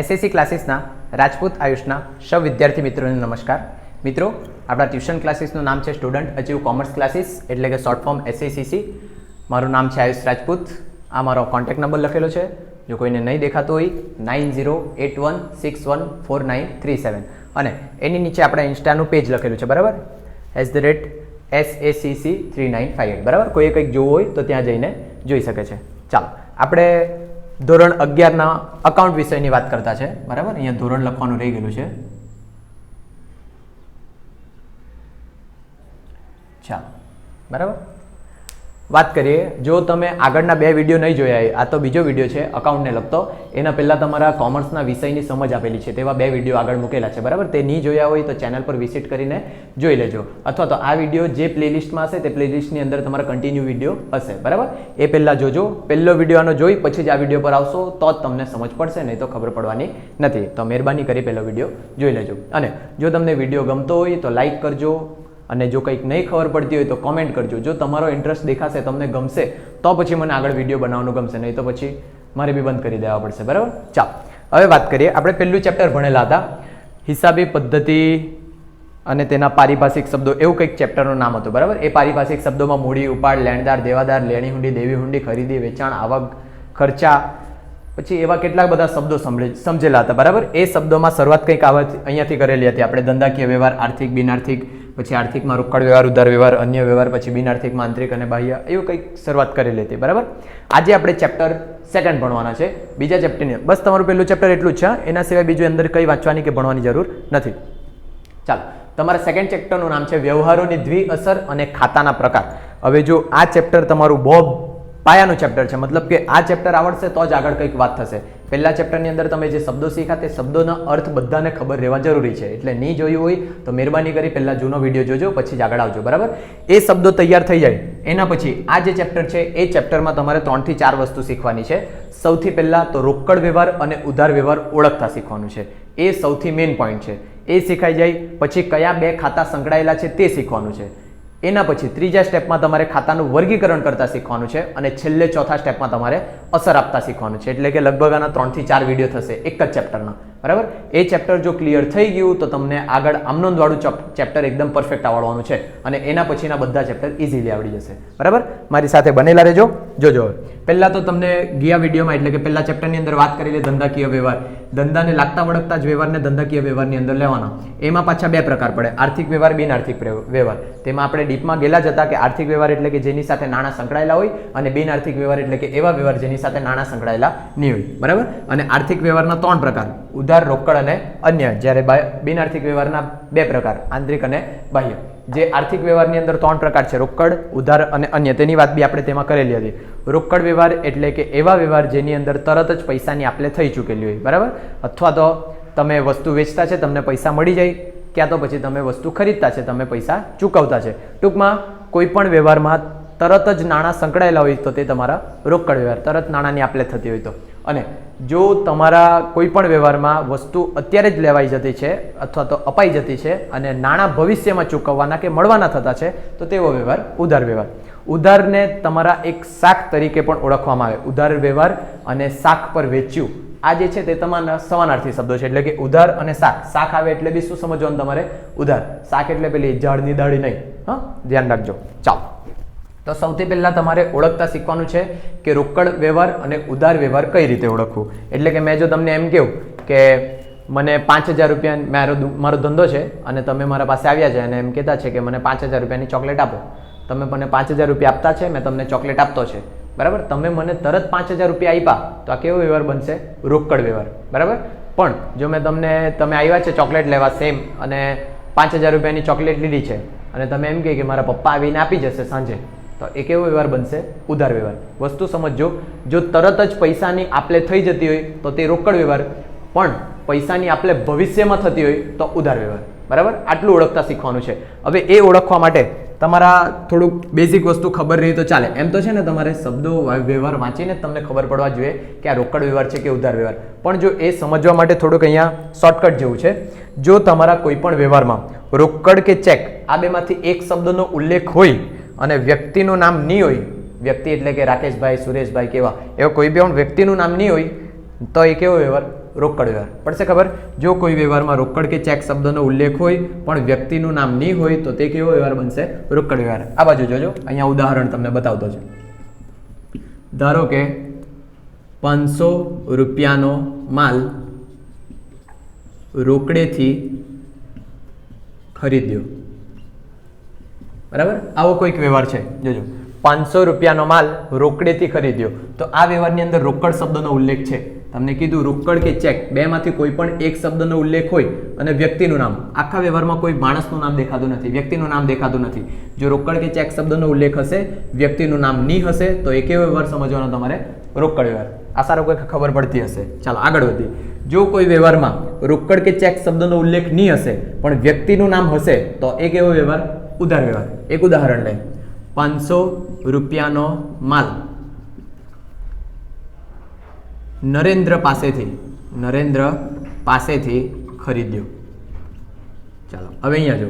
SSC ક્લાસીસના Rajput આયુષના સૌ વિદ્યાર્થી મિત્રોને નમસ્કાર. મિત્રો, આપણા ટ્યુશન ક્લાસીસનું નામ છે સ્ટુડન્ટ અચીવ કોમર્સ ક્લાસીસ એટલે કે શોર્ટ ફોર્મ એસએસીસી મારું નામ છે આયુષ રાજપૂત. આ મારો કોન્ટેક્ટ નંબર લખેલો છે. જો કોઈને નહીં દેખાતો હોય nine zero eight one six one four nine three seven અને એની નીચે આપણે ઇન્સ્ટાનું પેજ લખેલું છે, બરાબર? At the rate S A three nine five eight બરાબર? કોઈએ કંઈક જોવું હોય તો ત્યાં જઈને જોઈ શકે છે. ચાલો, આપણે ધોરણ અગિયારના અકાઉન્ટ વિષયની વાત કરતા છે. બરાબર? અહીંયા ધોરણ લખવાનું રહી ગયેલું છે. ચાલો. બરાબર? વાત કરીએ, જો તમે આગળના બે વીડિયો નહીં જોયા આ તો બીજો વીડિયો છે અકાઉન્ટને લગતો, એના પહેલાં તમારા કોમર્સના વિષયની સમજ આપેલી છે, તેવા બે વીડિયો આગળ મૂકેલા છે, બરાબર? તે નહીં જોયા હોય તો ચેનલ પર વિઝિટ કરીને જોઈ લેજો. અથવા તો આ વીડિયો જે પ્લેલિસ્ટમાં હશે, તે પ્લેલિસ્ટની અંદર તમારા કન્ટિન્યુ વીડિયો હશે, બરાબર? એ પહેલાં જોજો. પહેલો વીડિયો આનો જોઈ, પછી જ આ વીડિયો પર આવશો, તો જ તમને સમજ પડશે, નહીં તો ખબર પડવાની નથી. તો મહેરબાની કરી પહેલો વીડિયો જોઈ લેજો. અને જો તમને વીડિયો ગમતો હોય, તો લાઈક કરજો. અને જો કંઈક નહીં ખબર પડતી હોય તો કોમેન્ટ કરજો. જો તમારો ઇન્ટરેસ્ટ દેખાશે, તમને ગમશે, તો પછી મને આગળ વીડિયો બનાવવાનું ગમશે. નહીં તો પછી મારે બી બંધ કરી દેવા પડશે. બરાબર? ચાલો. હવે વાત કરીએ. આપણે પહેલું ચેપ્ટર ભણેલા હતા. હિસાબી પદ્ધતિ અને તેના પારિભાષિક શબ્દો. એવું કંઈક ચેપ્ટરનું નામ હતું. બરાબર? એ પારિભાષિક શબ્દોમાં મૂડી, ઉપાડ, લેણદાર, દેવાદાર, લેણી હુંડી, દેવી હુંડી, ખરીદી, વેચાણ, આવક, ખર્ચા, પછી એવા કેટલાક બધા શબ્દો સમજે- સમજેલા હતા. બરાબર? એ શબ્દોમાં શરૂઆત કંઈક આવા અહીંયાથી કરેલી હતી. આપણે ધંધાકીય વ્યવહાર, આર્થિક, બિનઆર્થિક પછી આર્થિકમાં રોકડ વ્યવહાર, ઉધાર વ્યવહાર, અન્ય વ્યવહાર, પછી બિનઆર્થિકમાં આંતરિક અને બાહ્ય, એવું કંઈક શરૂઆત કરી લેતી. બરાબર? આજે આપણે ચેપ્ટર સેકન્ડ ભણવાના છે. બીજા ચેપ્ટરની બસ તમારું પહેલું ચેપ્ટર એટલું જ છે. એના સિવાય બીજું અંદર કંઈ વાંચવાની કે ભણવાની જરૂર નથી. ચાલો. તમારા સેકન્ડ ચેપ્ટરનું નામ છે વ્યવહારોની દ્વિઅસર અને ખાતાના પ્રકાર. હવે જો આ ચેપ્ટર તમારું બહુ પાયાનું ચેપ્ટર છે, મતલબ કે આ ચેપ્ટર આવડશે તો જ આગળ કંઈક વાત થશે. પહેલા ચેપ્ટરની અંદર તમે જે શબ્દો શીખ્યા તે શબ્દોના અર્થ બધાને ખબર રહેવા જરૂરી છે. એટલે નહીં જોયું હોય તો મહેરબાની કરી પહેલાં જૂનો વીડિયો જોજો, પછી જ આગળ આવજો, બરાબર? એ શબ્દો તૈયાર થઈ જાય. એના પછી આ જે ચેપ્ટર છે, એ ચેપ્ટરમાં તમારે ત્રણથી ચાર વસ્તુ શીખવાની છે. સૌથી પહેલાં તો રોકડ વ્યવહાર અને ઉધાર વ્યવહાર ઓળખતા શીખવાનું છે. એ સૌથી મેઇન પોઈન્ટ છે. એ શીખાઈ જાય. પછી કયા બે ખાતા સંકળાયેલા છે તે શીખવાનું છે. એના પછી ત્રીજા સ્ટેપમાં તમારે ખાતાનું વર્ગીકરણ કરતા શીખવાનું છે અને છેલ્લે ચોથા સ્ટેપમાં તમારે અસર આપતા શીખવાનું છે. એટલે કે લગભગ આના ત્રણથી ચાર વીડિયો થશે એક જ ચેપ્ટરના બરાબર? એ ચેપ્ટર જો ક્લિયર થઈ ગયું, તો તમને આગળ આમનોંદવાળું ચેપ્ટર એકદમ પરફેક્ટ આવડવાનું છે. અને એના પછીના બધા ચેપ્ટર ઇઝીલી આવડી જશે. બરાબર? મારી સાથે બનેલા રહેજો. જોજો. પહેલાં તો તમને ગયા વિડીયોમાં, એટલે કે પહેલાં ચેપ્ટરની અંદર વાત કરેલી ધંધાકીય વ્યવહાર. ધંધાને લાગતા વળગતા જ વ્યવહારને ધંધાકીય વ્યવહારની અંદર લેવાના. એમાં પાછા બે પ્રકાર પડે. આર્થિક વ્યવહાર બિન આર્થિક વ્યવહાર. તેમાં આપણે ડીપમાં ગયેલા જ હતા કે આર્થિક વ્યવહાર એટલે કે જેની સાથે નાણાં સંકળાયેલા હોય અને બિન આર્થિક વ્યવહાર એટલે કે એવા વ્યવહાર જેની સાથે નાણાં સંકળાયેલા નહીં હોય. બરાબર? અને આર્થિક વ્યવહારના ત્રણ પ્રકાર. ઉધાર રોકડ અને અન્ય જ્યારે બા- બિન આર્થિક વ્યવહારના બે પ્રકાર, આંતરિક અને બાહ્ય. જે આર્થિક વ્યવહારની અંદર ત્રણ પ્રકાર છે, રોકડ ઉધાર અને અન્ય તેની વાત બી આપણે તેમાં કરેલી હતી. રોકડ વ્યવહાર એટલે કે એવા વ્યવહાર જેની અંદર તરત જ પૈસાની આપલે થઈ ચૂકેલી હોય, બરાબર? અથવા તો તમે વસ્તુ વેચતા છે, તમને પૈસા મળી જાય, ક્યાં તો પછી તમે વસ્તુ ખરીદતા છે, તમે પૈસા ચૂકવતા છે. ટૂંકમાં, કોઈ પણ વ્યવહારમાં તરત જ નાણાં સંકળાયેલા હોય તો તે તમારા રોકડ વ્યવહાર, તરત નાણાંની આપલે થતી હોય તો. અને જો તમારા કોઈ પણ વ્યવહારમાં વસ્તુ અત્યારે જ લેવાઈ જતી છે અથવા તો અપાઈ જતી છે અને નાણાં ભવિષ્યમાં ચૂકવવાના કે મળવાના થતા છે, તો તેવો વ્યવહાર ઉધાર વ્યવહાર. ઉધારને તમારા એક શાખ તરીકે પણ ઓળખવામાં આવે. ઉધાર વ્યવહાર અને શાખ પર વેચ્યું. આ જે છે તે તમારા સમાનાર્થી શબ્દો છે. એટલે કે ઉધાર અને શાક. શાક આવે એટલે બી શું સમજવાનું તમારે? ઉધાર. શાક એટલે પેલી ઝાડની દાળી નહીં. હા? ધ્યાન રાખજો. ચાલો. તો સૌથી પહેલાં તમારે ઓળખતા શીખવાનું છે કે રોકડ વ્યવહાર અને ઉધાર વ્યવહાર કઈ રીતે ઓળખવું. એટલે કે મેં જો તમને એમ કહું કે મને પાંચ હજાર રૂપિયા મારો મારો ધંધો છે અને તમે મારા પાસે આવ્યા છે અને એમ કહેતા છે કે મને પાંચ હજાર રૂપિયાની ચોકલેટ આપો. તમે મને પાંચ હજાર રૂપિયા આપતા છે, મેં તમને ચોકલેટ આપતો છે. બરાબર? તમે મને તરત પાંચ હજાર રૂપિયા આપ્યા તો આ કેવો વ્યવહાર બનશે? રોકડ વ્યવહાર. બરાબર? પણ જો મેં તમને, તમે આવ્યા છે ચોકલેટ લેવા સેમ અને પાંચ હજાર રૂપિયાની ચોકલેટ લીધી છે અને તમે એમ કહે કે મારા પપ્પા આવીને આપી જશે સાંજે તો એ કેવો વ્યવહાર બનશે? ઉધાર વ્યવહાર. વસ્તુ સમજજો, જો તરત જ પૈસાની આપલે થઈ જતી હોય, તો તે રોકડ વ્યવહાર. પણ પૈસાની આપલે ભવિષ્યમાં થતી હોય, તો ઉધાર વ્યવહાર. બરાબર? આટલું ઓળખતા શીખવાનું છે. હવે એ ઓળખવા માટે તમારા થોડુંક બેઝિક વસ્તુ ખબર રહી તો ચાલે. એમ તો છે ને તમારે શબ્દો વ્યવહાર વાંચીને તમને ખબર પડવા જોઈએ કે આ રોકડ વ્યવહાર છે કે ઉધાર વ્યવહાર. પણ જો એ સમજવા માટે થોડુંક અહીંયા શોર્ટકટ જેવું છે. જો તમારા કોઈ પણ વ્યવહારમાં રોકડ કે ચેક આ બેમાંથી એક શબ્દનો ઉલ્લેખ હોય અને વ્યક્તિનું નામ નહીં હોય, વ્યક્તિ એટલે કે રાકેશભાઈ, સુરેશભાઈ કેવા એવા કોઈ બી વ્યક્તિનું નામ નહીં હોય, તો એ કેવો વ્યવહાર? રોકડ વ્યવહાર. પડશે ખબર? જો કોઈ વ્યવહારમાં રોકડ કે ચેક શબ્દનો ઉલ્લેખ હોય, પણ વ્યક્તિનું નામ નહીં હોય, તો તે કેવો વ્યવહાર બનશે? રોકડ વ્યવહાર. આ બાજુ જોજો. અહીંયા ઉદાહરણ તમને બતાવતો છે. ધારો કે પાંચસો રૂપિયાનો માલ રોકડેથી ખરીદ્યો. બરાબર? આવો કોઈક વ્યવહાર છે. જોજો. પાંચસો રૂપિયાનો માલ રોકડેથી ખરીદ્યો. તો આ વ્યવહારની અંદર રોકડ શબ્દનો ઉલ્લેખ છે. તમને કીધું રોકડ કે ચેક. બેમાંથી કોઈ પણ એક શબ્દનો ઉલ્લેખ હોય અને વ્યક્તિનું નામ. આખા વ્યવહારમાં કોઈ માણસનું નામ દેખાતું નથી. વ્યક્તિનું નામ દેખાતું નથી. જો રોકડ કે ચેક શબ્દનો ઉલ્લેખ હશે, વ્યક્તિનું નામ નહીં હશે, તો એ કેવો વ્યવહાર સમજવાનો તમારે? રોકડ વ્યવહાર. આ સારો કોઈ ખબર પડતી હશે. ચાલો, આગળ વધીએ. જો કોઈ વ્યવહારમાં રોકડ કે ચેક શબ્દનો ઉલ્લેખ નહીં હશે, પણ વ્યક્તિનું નામ હશે, તો એ કેવો વ્યવહાર? ઉધાર વ્યવહાર એક ઉદાહરણ લે પાંચસો રૂપિયાનો માલ. નરેન્દ્ર પાસેથી નરેન્દ્ર પાસેથી ખરીદ્યો. ચાલો, હવે અહીંયા જો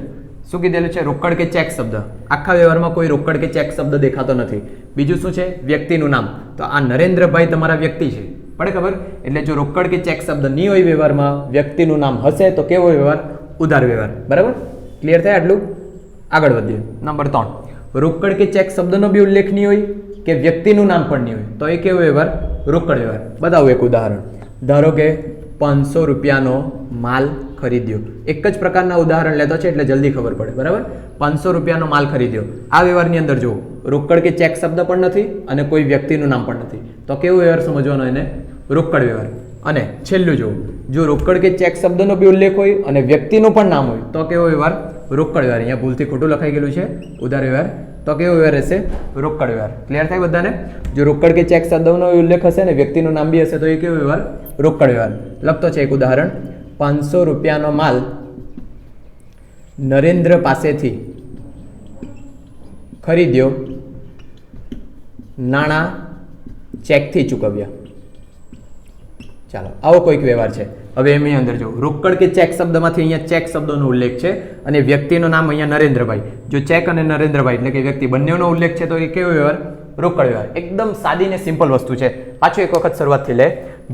શું કીધેલું છે? રોકડ કે ચેક શબ્દ? આખા વ્યવહારમાં કોઈ રોકડ કે ચેક શબ્દ દેખાતો નથી. બીજું શું છે? વ્યક્તિનું નામ. તો આ નરેન્દ્રભાઈ તમારા વ્યક્તિ છે. પડે ખબર? એટલે જો રોકડ કે ચેક શબ્દ નહીં હોય વ્યવહારમાં, વ્યક્તિનું નામ હશે તો કેવો વ્યવહાર? ઉધાર વ્યવહાર. બરાબર? ક્લિયર થાય આટલું? આગળ વધીએ. નંબર ત્રણ. રોકડ કે ચેક શબ્દનો બી ઉલ્લેખ નહીં હોય કે વ્યક્તિનું નામ પણ નહીં હોય. તો એ કેવો વ્યવહાર? રોકડ વ્યવહાર. બતાવું એક ઉદાહરણ. ધારો કે પાંચસો રૂપિયાનો માલ ખરીદ્યો. એક જ પ્રકારના ઉદાહરણ લેતો છે એટલે જલ્દી ખબર પડે. બરાબર? પાંચસો રૂપિયાનો માલ ખરીદ્યો. આ વ્યવહારની અંદર જુઓ. રોકડ કે ચેક શબ્દ પણ નથી અને કોઈ વ્યક્તિનું નામ પણ નથી. તો કેવો વ્યવહાર સમજવાનો એને? રોકડ વ્યવહાર. અને છેલ્લું જુઓ. જો રોકડ કે ચેક શબ્દનો બી ઉલ્લેખ હોય અને વ્યક્તિનું પણ નામ હોય, તો કેવો વ્યવહાર? રોકડ વ્યવહાર. અહીંયા ભૂલથી ખોટું લખાઈ ગયેલું છે. ઉધાર વ્યવહાર. તો કેવો વ્યવહાર રહેશે? રોકડ વ્યવહાર. ક્લિયર થાય બધાને? જો રોકડ કે ચેક શબ્દનો ઉલ્લેખ હશે ને, વ્યક્તિનું નામ બી હશે, તો એ કેવો વ્યવહાર? રોકડ વ્યવહાર. લખતો છે એક ઉદાહરણ. પાંચસો રૂપિયાનો માલ નરેન્દ્ર પાસેથી ખરીદ્યો. નાણાં ચેકથી ચૂકવ્યા. ચાલો, આવો કોઈક વ્યવહાર છે. હવે એમની અંદર જો, રોકડ કે ચેક શબ્દમાંથી અહીંયા ચેક શબ્દનો ઉલ્લેખ છે અને વ્યક્તિનું નામ અહીંયા નરેન્દ્રભાઈ. જો ચેક અને નરેન્દ્રભાઈ એટલે કે વ્યક્તિ બંનેનો ઉલ્લેખ છે તો એ કેવો વ્યવહાર? રોકડ વ્યવહાર. એકદમ સાદી ને સિમ્પલ વસ્તુ છે. પાછું એક વખત શરૂઆતથી લે.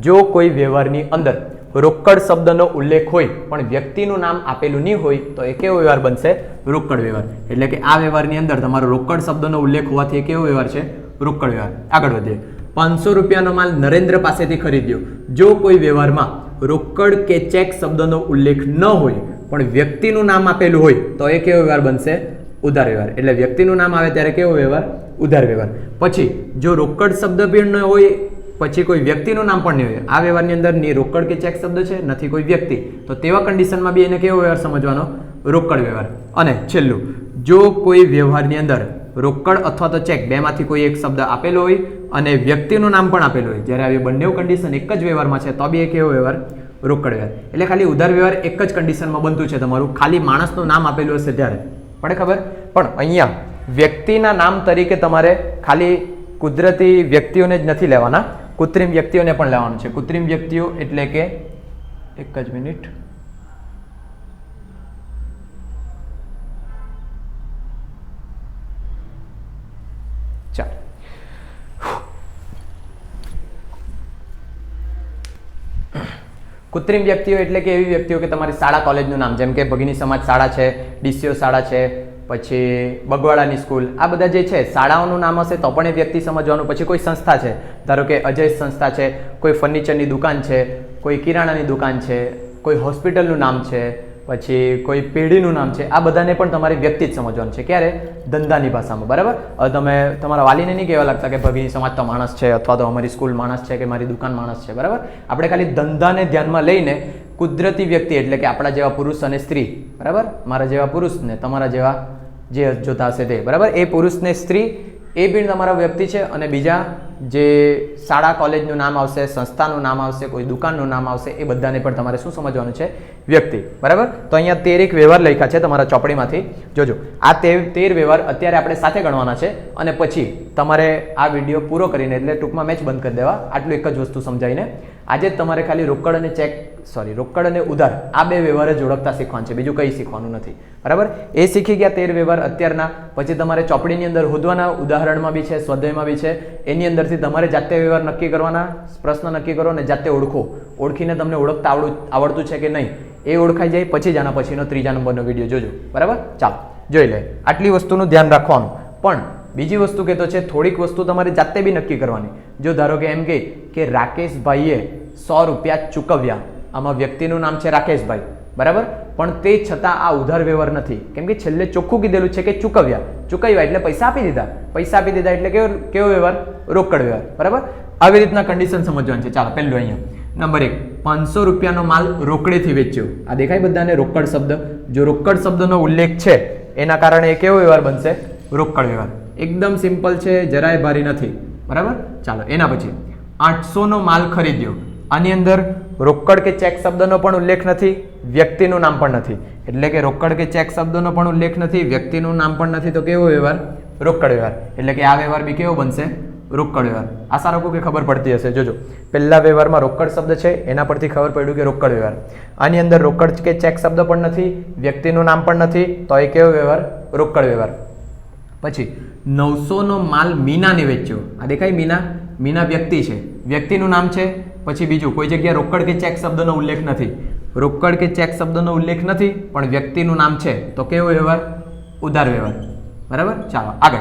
જો કોઈ વ્યવહારની અંદર રોકડ શબ્દનો ઉલ્લેખ હોય, પણ વ્યક્તિનું નામ આપેલું નહીં હોય, તો એ કેવો વ્યવહાર બનશે? રોકડ વ્યવહાર. એટલે કે આ વ્યવહારની અંદર તમારો રોકડ શબ્દનો ઉલ્લેખ હોવાથી કેવો વ્યવહાર છે? રોકડ વ્યવહાર. આગળ વધીએ. પાંચસો રૂપિયાનો માલ નરેન્દ્ર પાસેથી ખરીદ્યો. જો કોઈ વ્યવહારમાં રોકડ કે ચેક શબ્દનો ઉલ્લેખ ન હોય, પણ વ્યક્તિનું નામ આપેલું હોય, તો એ કેવો વ્યવહાર બનશે? ઉધાર વ્યવહાર. એટલે વ્યક્તિનું નામ આવે ત્યારે કેવો વ્યવહાર? ઉધાર વ્યવહાર. પછી, જો રોકડ શબ્દ પણ ન હોય, પછી કોઈ વ્યક્તિનું નામ પણ નહીં હોય. આ વ્યવહારની અંદરની રોકડ કે ચેક શબ્દ છે, નથી કોઈ વ્યક્તિ. તો તેવા કન્ડિશનમાં બી એને કેવો વ્યવહાર સમજવાનો? રોકડ વ્યવહાર. અને છેલ્લું, જો કોઈ વ્યવહારની અંદર રોકડ અથવા તો ચેક, બેમાંથી કોઈ એક શબ્દ આપેલો હોય અને વ્યક્તિનું નામ પણ આપેલું હોય. જ્યારે આવી બંને કન્ડિશન એક જ વ્યવહારમાં છે, તો બી એ કેવો વ્યવહાર રોકડ વ્યવહાર એટલે ખાલી ઉધાર વ્યવહાર એક જ કન્ડિશનમાં બનતું છે. તમારું ખાલી માણસનું નામ આપેલું હશે ત્યારે. પડે ખબર? પણ અહીંયા વ્યક્તિના નામ તરીકે તમારે ખાલી કુદરતી વ્યક્તિઓને જ નથી લેવાના. કૃત્રિમ વ્યક્તિઓને પણ લેવાનું છે. કૃત્રિમ વ્યક્તિઓ એટલે કે એક જ મિનિટ ચાલો કૃત્રિમ વ્યક્તિઓ એટલે કે એવી વ્યક્તિઓ કે તમારી શાળા કોલેજનું નામ, જેમ કે ભગિની સમાજ શાળા છે, ડીસીઓ શાળા છે, પછી બગવાડાની સ્કૂલ, આ બધા જે છે, શાળાઓનું નામ હશે તો પણ એ વ્યક્તિ સમજવાનું. પછી કોઈ સંસ્થા છે, ધારો કે અજય સંસ્થા છે, કોઈ ફર્નિચરની દુકાન છે, કોઈ કિરાણાની દુકાન છે, કોઈ હોસ્પિટલનું નામ છે પછી કોઈ પેઢીનું નામ છે, આ બધાને પણ તમારે વ્યક્તિ જ સમજવાનું છે. ક્યારે? ધંધાની ભાષામાં, બરાબર? હવે તમે, તમારા વાલીને નહીં કહેવા લાગતા કે ભગીની સમાજ તો માણસ છે અથવા તો અમારી સ્કૂલ માણસ છે કે મારી દુકાન માણસ છે, બરાબર? આપણે ખાલી ધંધાને ધ્યાનમાં લઈને કુદરતી વ્યક્તિ એટલે કે આપણા જેવા પુરુષ અને સ્ત્રી, બરાબર? મારા જેવા પુરુષને, તમારા જેવા જે જોતા હશે તે, બરાબર? એ પુરુષને સ્ત્રી, એ બી તમારા વ્યક્તિ છે અને બીજા જે શાળા, કોલેજનું નામ આવશે, સંસ્થાનું નામ આવશે, કોઈ દુકાનનું નામ આવશે, એ બધાને પણ તમારે શું સમજવાનું છે? વ્યક્તિ. બરાબર? તો અહીંયા તેર એક વ્યવહાર લખ્યા છે તમારા ચોપડીમાંથી. જોજો. આ તેર તેર વ્યવહાર અત્યારે આપણે સાથે ગણવાના છે અને પછી તમારે આ વીડિયો પૂરો કરીને, એટલે ટૂંકમાં મેચ બંધ કરી દેવા, આટલું એક જ વસ્તુ સમજાવીને આજે તમારે ખાલી રોકડ અને ચેક સોરી રોકડ અને ઉધાર, આ બે વ્યવહાર જ ઓળખતા શીખવાનું છે, બીજું કંઈ શીખવાનું નથી. બરાબર? એ શીખી ગયા તેર વ્યવહાર અત્યારના. પછી તમારે ચોપડીની અંદર હોદવાના ઉદાહરણમાં બી છે, સ્વાધ્યાયમાં બી છે એની અંદરથી તમારે જાતે વ્યવહાર નક્કી કરવાના, પ્રશ્ન નક્કી કરો અને જાતે ઓળખો. ઓળખીને તમને ઓળખતા આવડું આવડતું છે કે નહીં, એ ઓળખાઈ જાય, પછી જ આના પછીનો ત્રીજા નંબરનો વીડિયો જોજો. બરાબર? ચાલો, જોઈ લે. આટલી વસ્તુનું ધ્યાન રાખવાનું. પણ બીજી વસ્તુ કહેતો છે, થોડીક વસ્તુ તમારે જાતે બી નક્કી કરવાની. જો ધારો કે એમ કે રાકેશભાઈએ સો રૂપિયા ચૂકવ્યા. આમાં વ્યક્તિનું નામ છે રાકેશભાઈ. બરાબર? પણ તે છતાં આ ઉધાર વ્યવહાર નથી. કેમ કે છેલ્લે ચોખ્ખું કીધેલું છે કે ચૂકવ્યા. ચૂકવ્યા એટલે પૈસા આપી દીધા. પૈસા આપી દીધા એટલે કેવો કેવો વ્યવહાર? રોકડ વ્યવહાર. બરાબર? આવી રીતના કન્ડિશન સમજવાની છે. ચાલો, પહેલું અહીંયા. નંબર એક, પાંચસો રૂપિયાનો માલ રોકડેથી વેચ્યો. આ દેખાય બધાને? રોકડ શબ્દ. જો રોકડ શબ્દનો ઉલ્લેખ છે, એના કારણે એ કેવો વ્યવહાર બનશે? રોકડ વ્યવહાર. એકદમ સિમ્પલ છે, જરાય ભારી નથી. બરાબર? ચાલો, એના પછી. આઠસોનો માલ ખરીદ્યો. આની અંદર રોકડ કે ચેક શબ્દનો પણ ઉલ્લેખ નથી, વ્યક્તિનું નામ પણ નથી. એટલે કે રોકડ કે ચેક શબ્દનો પણ ઉલ્લેખ નથી, વ્યક્તિનું નામ પણ નથી, તો કેવો વ્યવહાર? રોકડ વ્યવહાર. એટલે કે આ વ્યવહાર બી કેવો બનશે? રોકડ વ્યવહાર. આ સારો કે ખબર પડતી હશે. જોજો, પહેલા વ્યવહારમાં રોકડ શબ્દ છે, એના પરથી ખબર પડ્યું કે રોકડ વ્યવહાર. આની અંદર રોકડ કે ચેક શબ્દ પણ નથી, વ્યક્તિનું નામ પણ નથી, તો એ કેવો વ્યવહાર? રોકડ વ્યવહાર. પછી, નવસોનો માલ મીનાને વેચ્યો. આ દેખાય મીના? મીના વ્યક્તિ છે. વ્યક્તિનું નામ છે પછી બીજું, કોઈ જગ્યાએ રોકડ કે ચેક શબ્દનો ઉલ્લેખ નથી. રોકડ કે ચેક શબ્દનો ઉલ્લેખ નથી, પણ વ્યક્તિનું નામ છે. તો કેવો વ્યવહાર? ઉધાર વ્યવહાર. બરાબર? ચાલો, આગળ.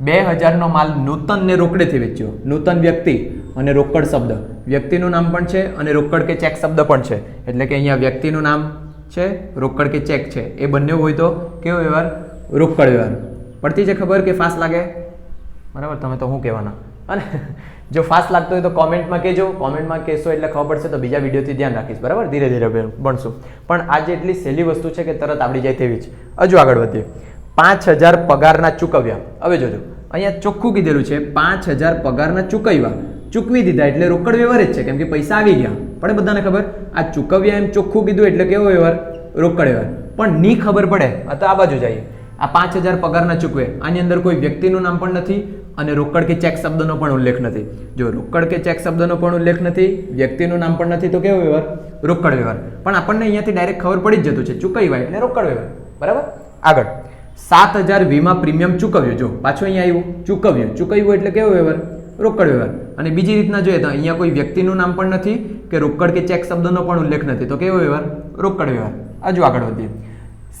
બે હજારનો માલ નૂતનને રોકડેથી વેચ્યો. નૂતન વ્યક્તિ અને રોકડ શબ્દ. વ્યક્તિનું નામ પણ છે અને રોકડ કે ચેક શબ્દ પણ છે. એટલે કે અહીંયા વ્યક્તિનું નામ છે, રોકડ કે ચેક છે. એ બંને હોય તો કેવો વ્યવહાર? રોકડ વ્યવહાર. પડતી છે ખબર કે ફાસ્ટ લાગે? બરાબર? તમે તો શું કહેવાના. અને જો ફાસ્ટ લાગતો હોય તો કોમેન્ટમાં કહેજો. કોમેન્ટમાં કહેશો એટલે ખબર પડશે તો બીજા વિડીયોથી ધ્યાન રાખીશ. બરાબર? ધીરે ધીરે ભણશું. પણ આ જે એટલી સહેલી વસ્તુ છે કે તરત આવડી જાય તેવી જ. હજુ આગળ વધીએ. પાંચ હજાર પગારના ચૂકવ્યા. હવે જોજો. અહીંયા ચોખ્ખું કીધેલું છે, પાંચ હજાર પગારના ચૂકવ્યા. ચૂકવી દીધા એટલે રોકડ વ્યવહાર જ છે, કેમ કે પૈસા આવી ગયા. પણ બધાને ખબર? આ ચૂકવ્યા એમ ચોખ્ખું કીધું એટલે કેવો વ્યવહાર? રોકડ વ્યવહાર. પણ ની ખબર પડે. તો આ બાજુ જઈએ. આ પાંચ હજાર પગારના ચૂકવે. આની અંદર કોઈ વ્યક્તિનું નામ પણ નથી. અને રોકડ કે ચેક શબ્દનો પણ ઉલ્લેખ નથી. જો રોકડ કે ચેક શબ્દનો પણ ઉલ્લેખ નથી, વ્યક્તિનું નામ પણ નથી, તો કેવો વ્યવહાર? રોકડ વ્યવહાર. પણ આપણને અહીંયાથી ડાયરેક્ટ ખબર પડી જ જતું છે. ચૂકવ્યા એટલે રોકડ વ્યવહાર. બરાબર? આગળ. સાત હજાર વીમા પ્રીમિયમ ચૂકવ્યું. જો પાછું અહીંયા આવ્યું. ચૂકવ્યું. ચૂકવ્યું એટલે કેવો વ્યવહાર? રોકડ વ્યવહાર. અને બીજી રીતના જોઈએ તો અહીંયા કોઈ વ્યક્તિનું નામ પણ નથી કે રોકડ કે ચેક શબ્દનો પણ ઉલ્લેખ નથી. તો કેવો વ્યવહાર? રોકડ વ્યવહાર. હજુ આગળ વધીએ.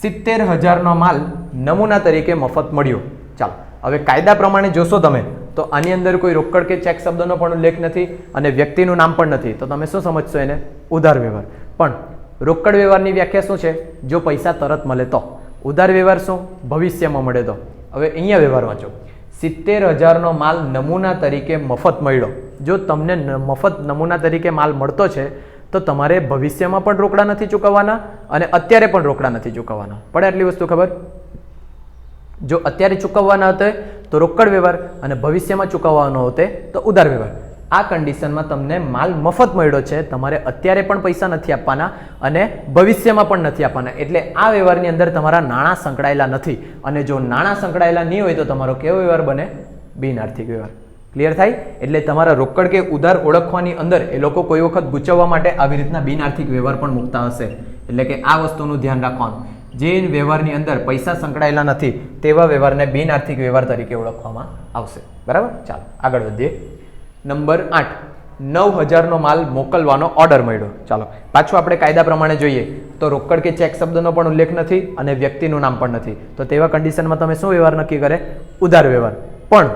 સિત્તેર હજારનો માલ નમૂના તરીકે મફત મળ્યો. ચાલો. હવે કાયદા પ્રમાણે જોશો તમે, તો આની અંદર કોઈ રોકડ કે ચેક શબ્દનો પણ ઉલ્લેખ નથી અને વ્યક્તિનું નામ પણ નથી. તો તમે શું સમજશો એને? ઉધાર વ્યવહાર. પણ રોકડ વ્યવહારની વ્યાખ્યા શું છે? જો પૈસા તરત મળે તો. ઉધાર વ્યવહાર શું? ભવિષ્યમાં મળે તો. હવે અહીંયા વ્યવહાર વાંચો સિત્તેર હજારનો માલ નમૂના તરીકે મફત મળ્યો. જો તમને મફત નમૂના તરીકે માલ મળતો છે, તો તમારે ભવિષ્યમાં પણ રોકડા નથી ચૂકવવાના અને અત્યારે પણ રોકડા નથી ચૂકવવાના. પડે આટલી વસ્તુ ખબર? જો અત્યારે ચૂકવવાના હતે, તો રોકડ વ્યવહાર અને ભવિષ્યમાં ચૂકવવાનો હોતે, તો ઉધાર વ્યવહાર. આ કન્ડિશનમાં તમને માલ મફત મળ્યો છે, તમારે અત્યારે પણ પૈસા નથી આપવાના અને ભવિષ્યમાં પણ નથી આપવાના. એટલે આ વ્યવહારની અંદર તમારા નાણાં સંકળાયેલા નથી. અને જો નાણાં સંકળાયેલા નહીં હોય, તો તમારો કેવો વ્યવહાર બને? બિન આર્થિક વ્યવહાર. ક્લિયર થાય? એટલે તમારા રોકડ કે ઉધાર ઓળખવાની અંદર એ લોકો કોઈ વખત ગૂંચવવા માટે આવી રીતના બિન આર્થિક વ્યવહાર પણ મૂકતા હશે. એટલે કે આ વસ્તુનું ધ્યાન રાખવાનું. જે વ્યવહારની અંદર પૈસા સંકળાયેલા નથી, તેવા વ્યવહારને બિન આર્થિક વ્યવહાર તરીકે ઓળખવામાં આવશે. બરાબર? ચાલો, આગળ વધીએ. નંબર આઠ. નવ હજારનો માલ મોકલવાનો ઓર્ડર મળ્યો. ચાલો, પાછું આપણે કાયદા પ્રમાણે જોઈએ. તો રોકડ કે ચેક શબ્દનો પણ ઉલ્લેખ નથી અને વ્યક્તિનું નામ પણ નથી. તો તેવા કન્ડિશનમાં તમે શું વ્યવહાર નક્કી કરે? ઉધાર વ્યવહાર. પણ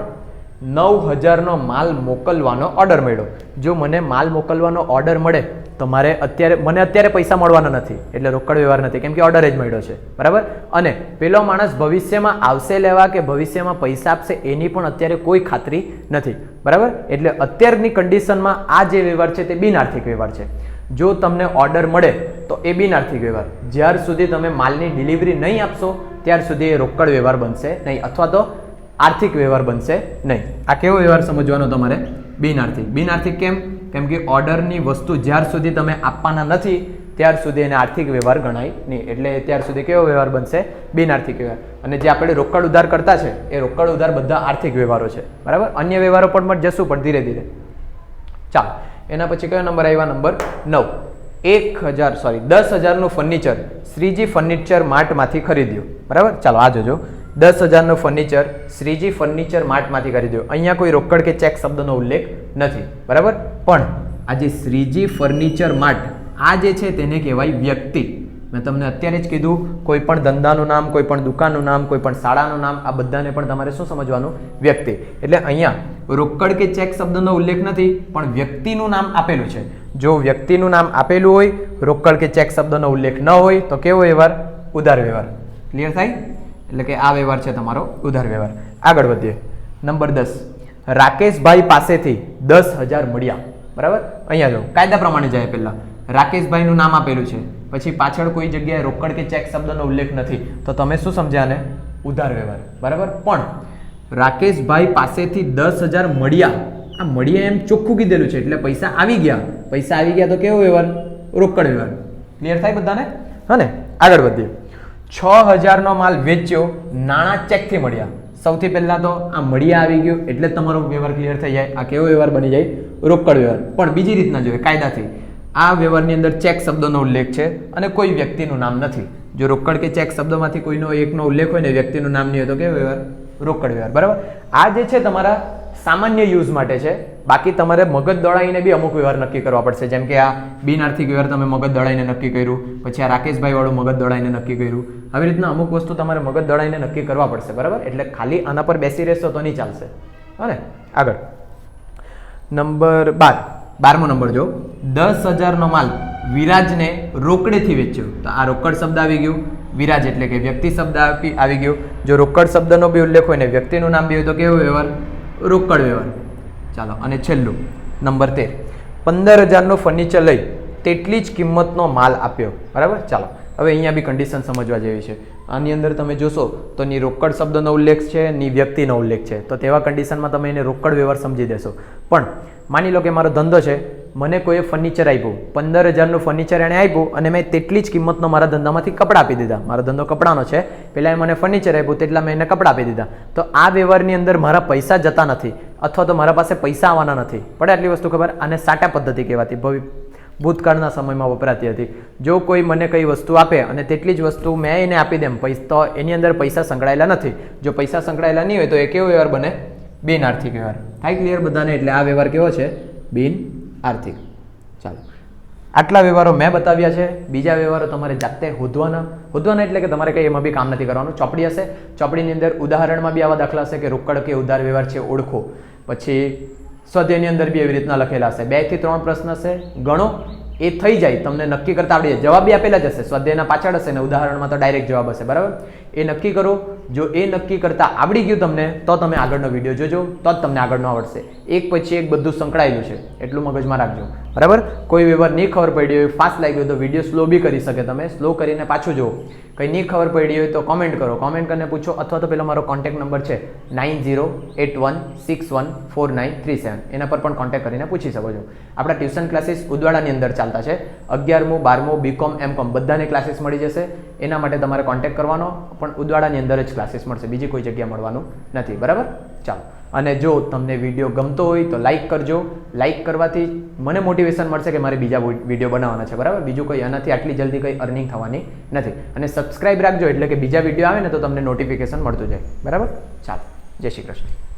નવ હજારનો માલ મોકલવાનો ઓર્ડર મળ્યો. જો મને માલ મોકલવાનો ઓર્ડર મળે, તો મારે અત્યારે, મને અત્યારે પૈસા મળવાના નથી. એટલે રોકડ વ્યવહાર નથી, કેમ કે ઓર્ડર જ મળ્યો છે. બરાબર? અને પેલો માણસ ભવિષ્યમાં આવશે લેવા કે ભવિષ્યમાં પૈસા આપશે, એની પણ અત્યારે કોઈ ખાતરી નથી. બરાબર? એટલે અત્યારની કન્ડિશનમાં આ જે વ્યવહાર છે તે બિન આર્થિક વ્યવહાર છે. જો તમને ઓર્ડર મળે, તો એ બિન આર્થિક વ્યવહાર. જ્યાર સુધી તમે માલની ડિલિવરી નહીં આપશો, ત્યાર સુધી એ રોકડ વ્યવહાર બનશે નહીં. અથવા તો આર્થિક વ્યવહાર બનશે નહીં. આ કેવો વ્યવહાર સમજવાનો તમારે? બિન આર્થિક બિન આર્થિક કેમ? કેમ કે ઓર્ડરની વસ્તુ જ્યાર સુધી તમે આપવાના નથી, ત્યાર સુધી એને આર્થિક વ્યવહાર ગણાય નહીં. એટલે ત્યાર સુધી કેવો વ્યવહાર બનશે? બિન આર્થિક વ્યવહાર. અને જે આપણે રોકડ ઉધાર કરતા છે, એ રોકડ ઉધાર બધા આર્થિક વ્યવહારો છે. બરાબર? અન્ય વ્યવહારો પણ જશું, પણ ધીરે ધીરે. ચાલ. એના પછી કયો નંબર આવ્યા? નંબર નવ. એક હજાર સોરી દસ હજારનું ફર્નિચર શ્રીજી ફર્નિચર માર્ટમાંથી ખરીદ્યું. બરાબર? ચાલો, આ જોજો. દસ હજારનું ફર્નિચર શ્રીજી ફર્નિચર માર્ટમાંથી કરી દો. અહીંયા કોઈ રોકડ કે ચેક શબ્દનો ઉલ્લેખ નથી. બરાબર? પણ આ જે શ્રીજી ફર્નિચર માર્ટ આ જે છે તેને કહેવાય વ્યક્તિ. મેં તમને અત્યારે જ કીધું, કોઈ પણ ધંધાનું નામ, કોઈ પણ દુકાનનું નામ, કોઈ પણ શાળાનું નામ, આ બધાને પણ તમારે શું સમજવાનું? વ્યક્તિ. એટલે અહીંયા રોકડ કે ચેક શબ્દનો ઉલ્લેખ નથી, પણ વ્યક્તિનું નામ આપેલું છે. જો વ્યક્તિનું નામ આપેલું હોય, રોકડ કે ચેક શબ્દનો ઉલ્લેખ ન હોય, તો કેવો વ્યવહાર? ઉધાર વ્યવહાર. ક્લિયર થાય? એટલે કે આ વ્યવહાર છે તમારો. ઉધાર વ્યવહાર. આગળ વધીએ. નંબર દસ. રાકેશભાઈ પાસેથી દસ હજાર મળ્યા. બરાબર? અહીંયા જો. કાયદા પ્રમાણે જાય પહેલાં. રાકેશભાઈનું નામ આપેલું છે. પછી પાછળ કોઈ જગ્યાએ રોકડ કે ચેક શબ્દનો ઉલ્લેખ નથી. તો તમે શું સમજ્યાને ઉધાર વ્યવહાર. બરાબર? પણ રાકેશભાઈ પાસેથી દસ હજાર મળ્યા. આ મળ્યા એમ ચોખ્ખું કીધેલું છે. એટલે પૈસા આવી ગયા. પૈસા આવી ગયા તો કેવો વ્યવહાર? રોકડ વ્યવહાર. ક્લિયર થાય બધાને? હા ને. આગળ વધીએ. છ હજારનો માલ વેચ્યો, નાણાં ચેકથી મળ્યા. સૌથી પહેલાં તો આ મળ્યા આવી ગયું એટલે તમારો વ્યવહાર ક્લિયર થઈ જાય. આ કેવો વ્યવહાર બની જાય? રોકડ વ્યવહાર. પણ બીજી રીતના જોઈએ, કાયદાથી. આ વ્યવહારની અંદર ચેક શબ્દનો ઉલ્લેખ છે અને કોઈ વ્યક્તિનું નામ નથી. જો રોકડ કે ચેક શબ્દમાંથી કોઈનો એકનો ઉલ્લેખ હોય ને વ્યક્તિનું નામ નહીં હોય તો કેવો વ્યવહાર? રોકડ વ્યવહાર બરાબર? આ જે છે તમારા સામાન્ય યુઝ માટે છે. બાકી તમારે મગજ દોડાઈને બી અમુક વ્યવહાર નક્કી કરવા પડશે. જેમ કે આ બિન આર્થિક વ્યવહાર તમે મગજ દોડાઈને નક્કી કર્યું, પછી આ રાકેશભાઈ વાળું મગજ દોડાઈને નક્કી કર્યું. આવી રીતના અમુક વસ્તુ તમારે મગજ દોડાઈને નક્કી કરવા પડશે. બરાબર? એટલે ખાલી આના પર બેસી રહેશો તો નહીં ચાલશે. હવે આગળ. નંબર બાર. બારમો નંબર જો. દસ હજારનો માલ વિરાજને રોકડેથી વેચ્યો. તો આ રોકડ શબ્દ આવી ગયું. વિરાજ એટલે કે વ્યક્તિ શબ્દ આપી આવી ગયો. જો રોકડ શબ્દનો બી ઉલ્લેખ હોય ને વ્યક્તિનું નામ બી હોય તો કેવો વ્યવહાર? રોકડ વ્યવહાર. ચાલો, અને છેલ્લું, નંબર તેર. પંદર હજારનું ફર્નિચર લઈ તેટલી જ કિંમતનો માલ આપ્યો. બરાબર? ચાલો. હવે અહીંયા બી કન્ડિશન સમજવા જેવી છે. આની અંદર તમે જોશો તો ની રોકડ શબ્દનો ઉલ્લેખ છે, ની વ્યક્તિનો ઉલ્લેખ છે. તો તેવા કન્ડિશનમાં તમે એને રોકડ વ્યવહાર સમજી દેશો. પણ માની લો કે મારો ધંધો છે, મને કોઈએ ફર્નિચર આપ્યું, પંદર હજારનું ફર્નિચર એણે આપ્યું અને મેં તેટલી જ કિંમતનો મારા ધંધામાંથી કપડાં આપી દીધા. મારો ધંધો કપડાનો છે પહેલાં મને ફર્નિચર આપ્યું, તેટલા મેં એને કપડાં આપી દીધા. તો આ વ્યવહારની અંદર મારા પૈસા જતા નથી, અથવા તો મારા પાસે પૈસા આવવાના નથી. પડે આટલી વસ્તુ ખબર? આને સાટા પદ્ધતિ કહેવાતી. ભવિ ભૂતકાળના સમયમાં વપરાતી હતી. જો કોઈ મને કઈ વસ્તુ આપે અને તેટલી જ વસ્તુ મેં એને આપી દેમ તો એની અંદર પૈસા સંકળાયેલા નથી. જો પૈસા સંકળાયેલા નહીં હોય તો એ કેવો વ્યવહાર બને? બિન આર્થિક વ્યવહાર. થાય ક્લિયર બધાને? એટલે આ વ્યવહાર કેવો છે? બિન આર્થિક ચાલો. આટલા વ્યવહારો મેં બતાવ્યા છે. બીજા વ્યવહારો તમારે જાતે હોદવાના હોદવાના એટલે કે તમારે કંઈ એમાં બી કામ નથી કરવાનું. ચોપડી હશે. ચોપડીની અંદર ઉદાહરણમાં બી આવા દાખલા હશે કે રોકડ કે ઉધાર વ્યવહાર છે, ઓળખો. પછી સ્વાધ્યાયની અંદર બી એવી રીતના લખેલા હશે બેથી ત્રણ પ્રશ્ન હશે ગણો. એ થઈ જાય, તમને નક્કી કરતા આવડી જાય. જવાબ બી આપેલા જ હશે. સ્વાધ્યાયના પાછળ હશે ને ઉદાહરણમાં તો ડાયરેક્ટ જવાબ હશે, બરાબર? એ નક્કી કરો. જો એ નક્કી કરતા આવડી ગયું તમને, તો તમે આગળનો વીડિયો જોજો. તો જ તમને આગળનો આવડશે. એક પછી એક બધું સંકળાયેલું છે. એટલું મગજમાં રાખજો. બરાબર? કોઈ વ્યવહાર નહીં ખબર પડી હોય, ફાસ્ટ લાગ્યો તો વીડિયો સ્લો બી કરી શકે તમે. સ્લો કરીને પાછું જુઓ. કંઈ નહીં ખબર પડી હોય તો કોમેન્ટ કરો. કોમેન્ટ કરીને પૂછો અથવા તો પેલો મારો કોન્ટેક્ટ નંબર છે nine zero eight one six one four nine three seven એના પર પણ કોન્ટેક્ટ કરીને પૂછી શકો છો. આપણા ટ્યુશન ક્લાસીસ ઉદવાડાની અંદર ચાલતા છે. અગિયારમું, બારમું બીકોમ એમ કોમ બધાને ક્લાસીસ મળી જશે. એના માટે તમારે કોન્ટેક્ટ કરવાનો, પણ ઉદવાડાની અંદર જ ક્લાસીસ મળશે. બીજી કોઈ જગ્યા મળવાનું નથી. બરાબર? ચાલો. અને જો તમને વીડિયો ગમતો હોય તો લાઇક કરજો. લાઇક કરવાથી મને મોટિવેશન મળશે કે મારે બીજા વીડિયો બનાવવાના છે, બરાબર? બીજું કંઈ આનાથી આટલી જલ્દી કંઈ અર્નિંગ થવાની નથી. અને સબસ્ક્રાઇબ રાખજો એટલે કે બીજા વીડિયો આવે ને તો તમને નોટિફિકેશન મળતું જાય, બરાબર? ચાલો. જય શ્રી કૃષ્ણ.